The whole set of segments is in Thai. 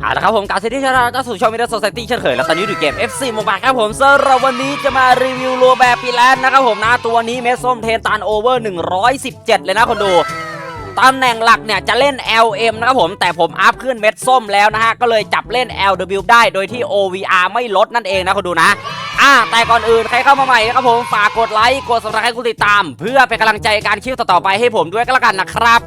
เอาละครับผมการเซตที่ชนะก็สู่ช่องมิเตอร์โซซตี้เช่นเคยแล้วตอนนี้อยู่เกม FC Mobile ครับผมสำหรับวันนี้จะมารีวิวโลแบบปีแลนด์นะครับผมนะตัวนี้เมสส้มเทนตันโอเวอร์ 117 เลยนะคนดูตำแหน่งหลักเนี่ยจะเล่น LM นะครับผมแต่ผมอัพขึ้นเม็ดส้มแล้วนะฮะ ก็เลยจับเล่น LW ได้โดยที่ OVR ไม่ลดนั่นเองนะคนดูนะอ่าแต่ก่อนอื่นใครเข้ามาใหม่นะครับผมฝากกดไลค์กด subscribe ให้กดติดตาม เพื่อเป็นกำลังใจการคลิปต่อๆไปให้ผมด้วยก็แล้วกันนะครับ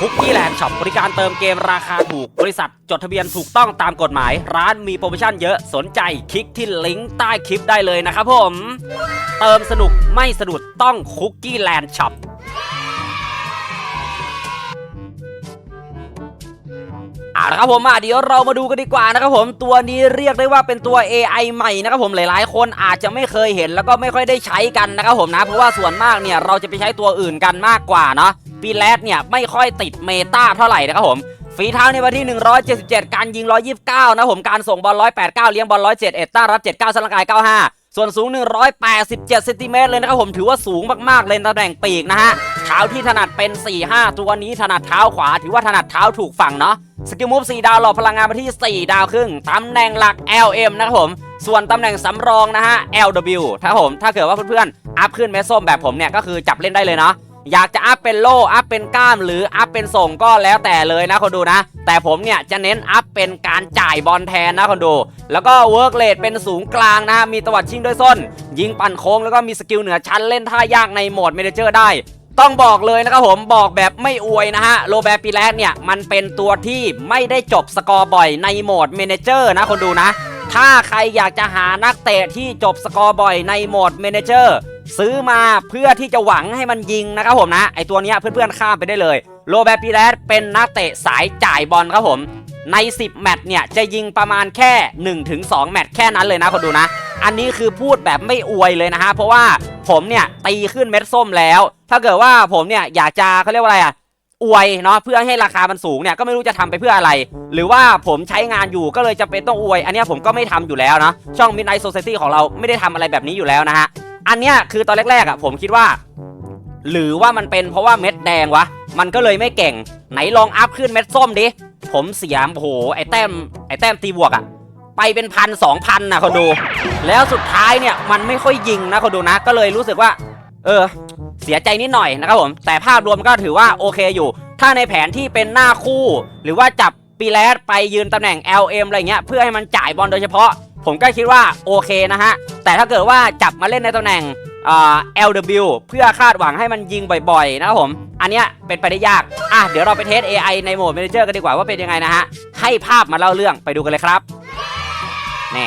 คุกกี้แลนด์ช็อปบริการเติมเกมราคาถูก บริษัทจดทะเบียนถูกต้องตามกฎหมาย ร้านมีโปรโมชั่นเยอะสนใจคลิกที่ลิงก์ใต้คลิปได้เลยนะครับผม เติมสนุกไม่สะดุดต้องคุกกี้แลนด์ช็อปเอาละครับผมมาเดี๋ยวเรามาดูกันดีกว่านะครับผมตัวนี้เรียกได้ว่าเป็นตัว AI ใหม่นะครับผมหลาย ๆ คนอาจจะไม่เคยเห็นแล้วก็ไม่ค่อยได้ใช้กันนะครับผมนะ เพราะว่าส่วนมากเนี่ยเราจะไปใช้ตัวอื่นกันมากกว่าเนาะ ปีแรดเนี่ยไม่ค่อยติดเมตาเท่าไหร่นะครับผมฝีเท้าในวันที่ 177 การยิง 129 นะผมการส่งบอล 189 เลี้ยงบอล107ต้ารับ 79สลังกาย 95 ส่วนสูง 187เซนติเมตรเลยนะครับผมถือว่าสูงมากๆเลยตำแหน่งปีกนะฮะเท้าที่ถนัดเป็น 4-5 ตัวนี้ถนัดเท้าขวา ถือว่าถนัดเท้าถูกฝั่งเนาะสกิลมูฟ4ดาวหล่อพลังงานมาที่ 4 ดาวครึ่งตำแหน่งหลัก LM นะครับผม ส่วนตำแหน่งสำรองนะฮะ LW ถ้าผม ถ้าเกิดว่าเพื่อนๆ อัพขึ้นเมสส้มแบบผมเนี่ย ก็คือจับเล่นได้เลยเนาะ อยากจะอัพเป็นโล่อัพเป็นกล้ามหรืออัพเป็นส่งก็แล้วแต่เลยนะคนดูนะ แต่ผมเนี่ยจะเน้นอัพเป็นการจ่ายบอลแทนนะคนดู แล้วก็เวิร์กเลทเป็นสูงกลางนะฮะมีตวัดชิงด้วยส้น ยิงปั่นโค้งแล้วก็มีสกิลเหนือชั้นเล่นท่ายากในโหมดเมเนเจอร์ได้ต้องบอกเลยนะครับผมบอกแบบไม่อวยนะฮะโรแบร์ปีแรกเนี่ย มันเป็นตัวที่ไม่ได้จบสกอร์บ่อยในโหมดเมเนเจอร์นะคนดูนะ ถ้าใครอยากจะหานักเตะที่จบสกอร์บ่อยในโหมดเมเนเจอร์ ซื้อมาเพื่อที่จะหวังให้มันยิงนะครับผมนะไอตัวนี้เพื่อนๆข้ามไปได้เลยโรแบร์ปีแรกเป็นนักเตะสายจ่ายบอลครับผมใน 10 แมตช์เนี่ยจะยิงประมาณแค่ 1-2 แมตช์แค่นั้นเลยนะคนดูนะ อันนี้คือพูดแบบไม่อวยเลยนะฮะ เพราะว่าผมเนี่ยตีขึ้นเม็ดส้มแล้ว ถ้าเกิดว่าผมเนี่ยอยากจะเขาเรียกว่าอะไรอะอวยเนาะเพื่อให้ราคามันสูงเนี่ยก็ไม่รู้จะทำไปเพื่ออะไร หรือว่าผมใช้งานอยู่ก็เลยจะเป็นต้องอวย อันนี้ผมก็ไม่ทำอยู่แล้วนะช่อง Midnight Society ของเราไม่ได้ทำอะไรแบบนี้อยู่แล้วนะฮะ อันเนี้ยคือตอนแรกๆอะผมคิดว่า หรือว่ามันเป็นเพราะว่าเม็ดแดงวะ มันก็เลยไม่เก่ง ไหนลองอัพขึ้นเม็ดส้มดิ ผมเสียโอ้โหไอ้แต้มไอ้แต้มตีบวกอะ ไปเป็นพันสองพันนะคนดู แล้วสุดท้ายเนี่ยมันไม่ค่อยยิงนะคนดูนะ ก็เลยรู้สึกว่า เออ เสียใจนิดหน่อยนะครับผม แต่ภาพรวมก็ถือว่าโอเคอยู่ ถ้าในแผนที่เป็นหน้าคู่ หรือว่าจับปีแลสไปยืนตำแหน่ง LM อะไรเงี้ยเพื่อให้มันจ่ายบอลโดยเฉพาะ ผมก็คิดว่าโอเคนะฮะ แต่ถ้าเกิดว่าจับมาเล่นในตำแหน่งอ่า LW เพื่อคาดหวังให้มันยิงบ่อยๆ นะครับผม อันเนี้ยเป็นไปได้ยาก อะ เดี๋ยวเราไปเทส AI ในโหมด Manager กันดีกว่าว่าเป็นยังไงนะฮะ ให้ภาพมาเล่าเรื่องไปดูกันเลยครับแน่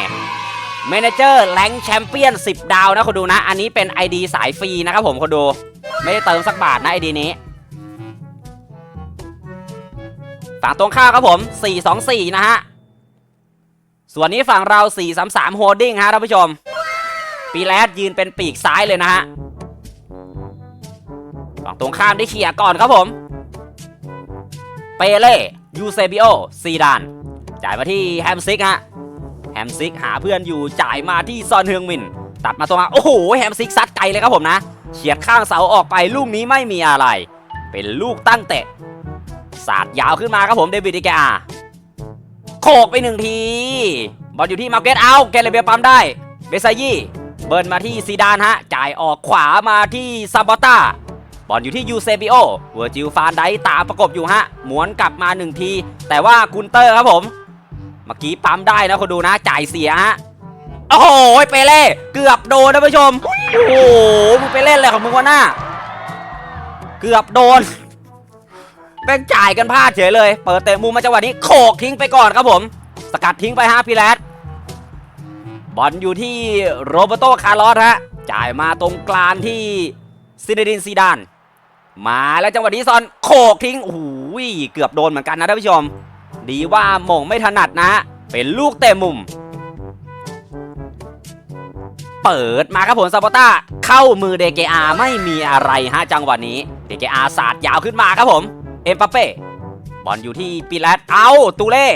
Manager แรงแชมเปี้ยน 10 ดาวนะคนดูนะ อันนี้เป็น ID สายฟรีนะครับผมคนดู ไม่ได้เติมสักบาทนะ ID นี้ฝั่งตรงข้ามครับผม 424 นะฮะ ส่วนนี้ฝั่งเรา 433 Holding ฮะท่านผู้ชม ปีแรดยืนเป็นปีกซ้ายเลยนะฮะฝั่งตรงข้ามได้เคลียร์ก่อนครับผม เปเล่ยูเซบิโอซีดาน จ่ายมาที่แฮมซิกฮะ แฮมซิกหาเพื่อนอยู่จ่ายมาที่ซอนเฮืองมิน ตัดมาตรงมาโอ้โห แฮมซิกซัดไกลเลยครับผมนะเฉียดข้างเสาออกไปลูกนี้ไม่มีอะไร เป็นลูกตั้งเตะสาดยาวขึ้นมาครับผมเดวิดดิแกา โขกไปหนึ่งที บอลอยู่ที่มาเก็ตเอาแกเลเบียปั๊มได้ เบซายี่ เบิร์นมาที่ซีดานฮะ จ่ายออกขวามาที่ซาบอต้า บอลอยู่ที่ยูเซบิโอ เวอร์จิลฟานไดตามประกบอยู่ฮะ หมุนกลับมาหนึ่งที แต่ว่ากุนเตอร์ครับผม เมื่อกี้ปั๊มได้นะคนดูนะ จ่ายเสียฮะ โอ้โห เปเล่ เกือบโดนนะผู้ชม โอ้โห มึงไปเล่นอะไรของมึงวะหน้า เกือบโดน แม่งจ่ายกันพลาดเฉยเลย เปิดเตะมุมมาจังหวะนี้โขกทิ้งไปก่อนครับผม สกัดทิ้งไปฮะพี่แรดบอลอยู่ที่โรเบโตคาร์ลอสฮะจ่ายมาตรงกลางที่ซินเดินซีดาน มาแล้วจังหวะนี้ซอนโขกทิ้งโอ้โหเกือบโดนเหมือนกันนะท่านผู้ชม ดีว่าหม่งไม่ถนัดนะ เป็นลูกเตะมุม เปิดมาครับผมซาโบต้าเข้ามือเดเกอาไม่มีอะไรฮะจังหวะนี้เดเกอาสาดยาวขึ้นมาครับผม เอ็มปาเป้บอลอยู่ที่ปีแรดเอาตูเล่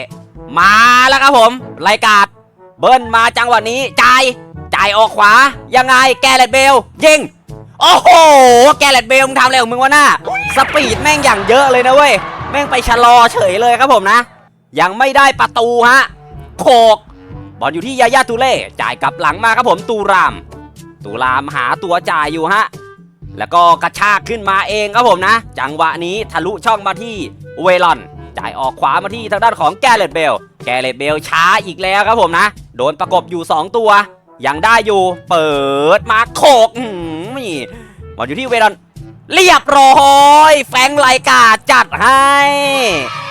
มาแล้วครับผมไลกาดเบิ้ลมาจังหวะนี้จ่ายจ่ายออกขวา ยังไงแกเรตเบลยิงโอ้โหแกเรตเบลมึงทำอะไรของมึงวะหน้าสปีดแม่งอย่างเยอะเลยนะเว้ยแม่งไปชะลอเฉยเลยครับผมนะ ยังไม่ได้ประตูฮะโขกบอลอยู่ที่ยายาตูเล่จ่ายกลับหลังมาครับผมตูราม ตูรามหาตัวจ่ายอยู่ฮะ แล้วก็กระชากขึ้นมาเองครับผมนะ จังหวะนี้ทะลุช่องมาที่เวลอน จ่ายออกขวามาที่ทางด้านของแกเรตเบล แกเรตเบลช้าอีกแล้วครับผมนะ โดนประกบอยู่ 2 ตัว ยังได้อยู่ เปิดมาโขกนี่บอลอยู่ที่เวลอน เรียบร้อย แฟงไลกาจัดให้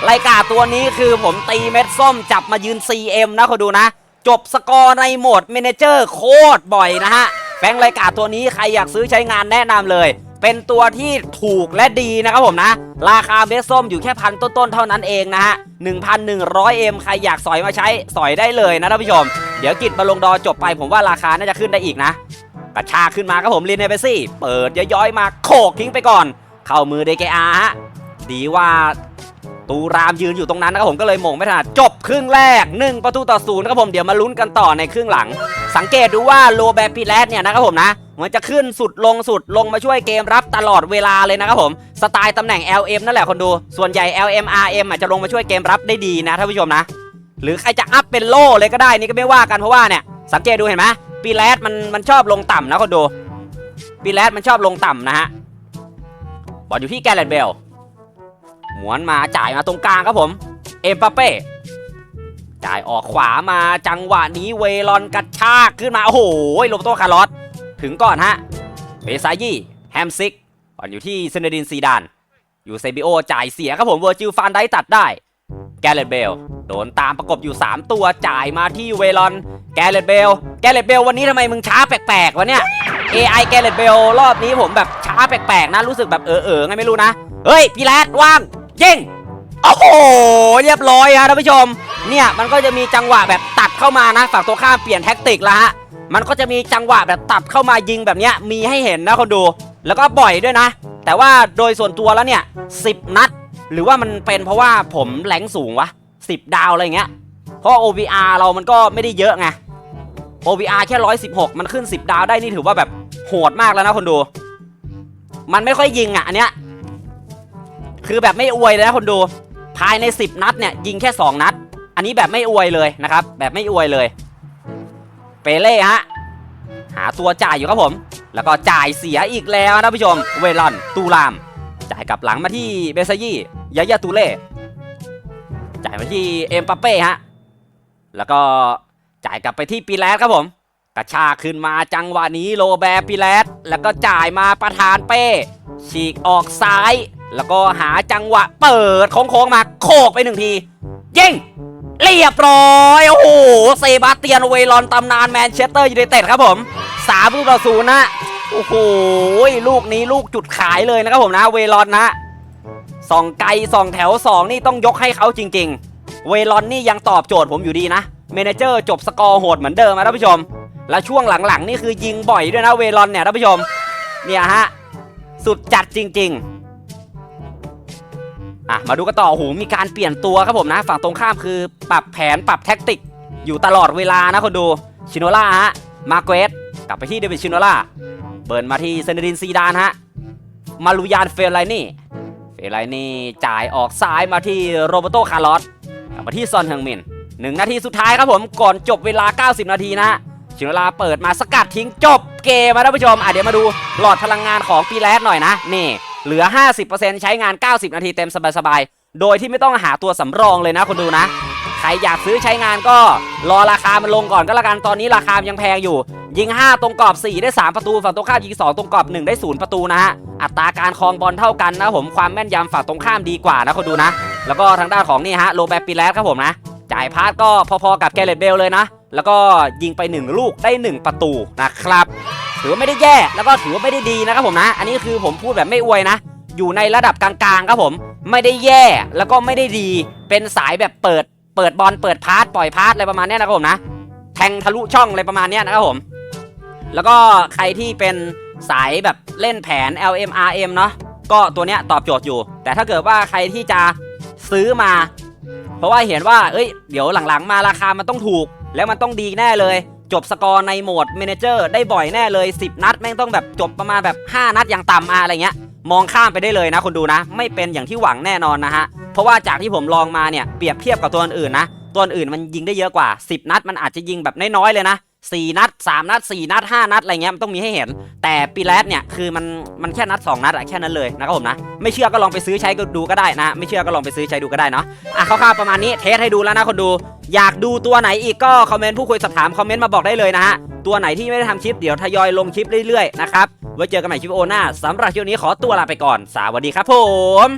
ไลกาตัวนี้คือผมตีเม็ดส้มจับมายืน CM นะเขาดูนะ จบสกอร์ในโหมดเมนเจอร์โคตรบ่อยนะฮะ แฟรงค์ไลกาตัวนี้ใครอยากซื้อใช้งานแนะนำเลย เป็นตัวที่ถูกและดีนะครับผมนะ ราคาเม็ดส้มอยู่แค่พันต้นๆเท่านั้นเองนะฮะ 1,100M ใครอยากสอยมาใช้สอยได้เลยนะท่านผู้ชม เดี๋ยวกิจมาลงดอจบไปผมว่าราคาน่าจะขึ้นได้อีกนะ กระชากขึ้นมาครับผมลินเนเบซี่ เปิดย้อยๆมาโขกทิ้งไปก่อน เข้ามือเดกอาฮะดีว่า ตูรามยืนอยู่ตรงนั้นนะครับผมก็เลยมงไม่ถนัดจบครึ่งแรก 1 ประตูต่อศูนย์นะครับผมเดี๋ยวมาลุ้นกันต่อในครึ่งหลัง สังเกตดูว่าโลแบปิแลสเนี่ยนะครับผมนะมันจะขึ้นสุดลงสุดลงมาช่วยเกมรับตลอดเวลาเลยนะครับผม สไตล์ตำแหน่ง LM นั่นแหละคนดู ส่วนใหญ่ LM RM อาจจะลงมาช่วยเกมรับได้ดีนะท่านผู้ชมนะ หรือใครจะอัพเป็นโล่เลยก็ได้นี่ก็ไม่ว่ากันเพราะว่าเนี่ยสังเกตดูเห็นไหมปีแรดมันมันชอบลงต่ำนะคนดูปีแรดมันชอบลงต่ำนะฮะบอลอยู่ที่แกลเรตเบล หมวนมาจ่ายมาตรงกลางครับผม เอ็มปาเป้ จ่ายออกขวามาจังหวะนี้เวลอนกระชากขึ้นมาโอ้โหโรบโตคาร์ลอสถึงก่อนฮะเบซายี่แฮมซิกบอลอยู่ที่เซเนดินซีดาน อยู่เซบิโอจ่ายเสียครับผมเวอร์จิลฟานได้ตัดได้ แกเรตเบลโดนตามประกบอยู่ 3 ตัวจ่ายมาที่เวลอน แกเรตเบลแกเรตเบลวันนี้ทำไมมึงช้าแปลกๆวะเนี่ย AI แกเรตเบลรอบนี้ผมแบบช้าแปลกๆนะรู้สึกแบบเออเออไงไม่รู้นะ เฮ้ย พี่แรดว่าง ยิงโอ้โหเรียบร้อยฮะท่านผู้ชม เนี่ยมันก็จะมีจังหวะแบบตัดเข้ามานะฝั่งตัวข้ามเปลี่ยนแท็กติกแล้วฮะมันก็จะมีจังหวะแบบตัดเข้ามายิงแบบเนี้ยมีให้เห็นนะคนดู แล้วก็บ่อยด้วยนะ แต่ว่าโดยส่วนตัวแล้วเนี่ย10นัด หรือว่ามันเป็นเพราะว่าผมแรงสูงวะ10ดาวอะไรเงี้ยเพราะ OVR เรามันก็ไม่ได้เยอะไง OVR แค่ 116 มันขึ้น 10 ดาวได้นี่ถือว่าแบบโหดมากแล้วนะคนดู มันไม่ค่อยยิงอะอันเนี้ย คือแบบไม่อวยเลยนะคนดู ภายใน 10 นัดเนี่ยยิงแค่ 2 นัด อันนี้แบบไม่อวยเลยนะครับ แบบไม่อวยเลย เปเล่ฮะ หาตัวจ่ายอยู่ครับผม แล้วก็จ่ายเสียอีกแล้วนะผู้ชม เวลอน ตูราม จ่ายกลับหลังมาที่เบซายี่ยายาตูเล่ จ่ายมาที่เอ็มปาเป้ฮะ แล้วก็จ่ายกลับไปที่ปีแรดครับผม กระชากขึ้นมาจังหวะนี้โลแบร์ปีแรดแล้วก็จ่ายมาประธานเป้ ฉีกออกซ้าย แล้วก็หาจังหวะเปิดโค้งๆมาโคกไปหนึ่งที ยิง เรียบร้อย โอ้โห เซบาสเตียนเวลอนตำนานแมนเชสเตอร์ยูไนเต็ดครับผมสามลูกต่อศูนย์นะโอ้โห ลูกนี้ลูกจุดขายเลยนะครับผมนะ เวลอนนะสองไกลสองแถวสองนี่ต้องยกให้เขาจริง ๆ เวลอนนี่ยังตอบโจทย์ผมอยู่ดีนะเมเนเจอร์จบสกอร์โหดเหมือนเดิมนะท่านผู้ชม และช่วงหลังๆ นี่คือยิงบ่อยด้วยนะเวลอนเนี่ยท่านผู้ชม เนี่ยฮะ สุดจัดจริง ๆ อะมาดูกันต่อโอ้โหมีการเปลี่ยนตัวครับผมนะ ฝั่งตรงข้ามคือปรับแผนปรับแท็กติก อยู่ตลอดเวลานะคนดูชิโนล่าฮะมาเกรสกลับไปที่เดวิดชิโนล่าเบิร์นมาที่เซนดรินซีดานฮะมาลูยานเฟลไลนี่เฟลไลนี่จ่ายออกซ้ายมาที่โรเบโตคาร์ลอสกลับมาที่ซอนเฮงมินหนึ่งนาทีสุดท้ายครับผมก่อนจบเวลา 90 นาทีนะฮะชิโนล่าเปิดมาสกัดทิ้งจบเกมมาท่านผู้ชมอะเดี๋ยวมาดูหลอดพลังงานของปีแรดหน่อยนะนี่ เหลือ 50%ใช้งาน 90 นาทีเต็มสบายๆ โดยที่ไม่ต้องหาตัวสำรองเลยนะคนดูนะ ใครอยากซื้อใช้งานก็รอราคามันลงก่อนก็แล้วกัน ตอนนี้ราคายังแพงอยู่ ยิง 5 ตรงกรอบ 4 ได้ 3 ประตู ฝั่งตรงข้ามยิง 2 ตรงกรอบ 1 ได้ 0 ประตูนะฮะ อัตราการครองบอลเท่ากันนะผมความแม่นยำฝั่งตรงข้ามดีกว่านะคนดูนะ แล้วก็ทางด้านของนี่ฮะโรแบร์ปีแลสครับผมนะ จ่ายพาสก็พอๆกับแกเรตเบลเลยนะ แล้วก็ยิงไป 1 ลูกได้ 1 ประตูนะครับ ถือว่าไม่ได้แย่แล้วก็ถือว่าไม่ได้ดีนะครับผมนะ อันนี้คือผมพูดแบบไม่อวยนะ อยู่ในระดับกลางๆครับผม ไม่ได้แย่แล้วก็ไม่ได้ดี เป็นสายแบบเปิด เปิดบอลเปิดพาสปล่อยพาสอะไรประมาณนี้นะครับผมนะ แทงทะลุช่องอะไรประมาณนี้นะครับผม แล้วก็ใครที่เป็นสายแบบเล่นแผน LMRM เนาะก็ตัวเนี้ยตอบโจทย์อยู่ แต่ถ้าเกิดว่าใครที่จะซื้อมา เพราะว่าเห็นว่า เอ้ย เดี๋ยวหลังๆ มาราคามันต้องถูก แล้วมันต้องดีแน่เลย จบสกอร์ในโหมดเมนเจอร์ได้บ่อยแน่เลย 10 นัด แม่งต้องแบบจบประมาณแบบ 5 นัดอย่างต่ำอะไรเงี้ย มองข้ามไปได้เลยนะคนดูนะ ไม่เป็นอย่างที่หวังแน่นอนนะฮะ เพราะว่าจากที่ผมลองมาเนี่ยเปรียบเทียบกับตัวอื่นนะ ตัวอื่นมันยิงได้เยอะกว่า 10 นัดมันอาจจะยิงแบบน้อยๆเลยนะ 4 นัด 3 นัด 4 นัด 5 นัดอะไรเงี้ยมันต้องมีให้เห็น แต่ปีแรดเนี่ยคือมันมันแค่นัด 2 นัดอะแค่นั้นเลยนะครับผมนะ ไม่เชื่อก็ลองไปซื้อใช้ก็ดูก็ได้นะ ไม่เชื่อก็ลองไปซื้อใช้ดูก็ได้เนาะอะคร่าวๆประมาณนี้เทสให้ดูแล้วนะคนดู อยากดูตัวไหนอีกก็คอมเมนต์ผู้คุยสอบถามคอมเมนต์มาบอกได้เลยนะฮะตัวไหนที่ไม่ได้ทำคลิปเดี๋ยวทยอยลงคลิปเรื่อยๆนะครับไว้เจอกันใหม่คลิปโอหน้าสำหรับคลิปนี้ขอตัวลาไปก่อนสวัสดีครับผม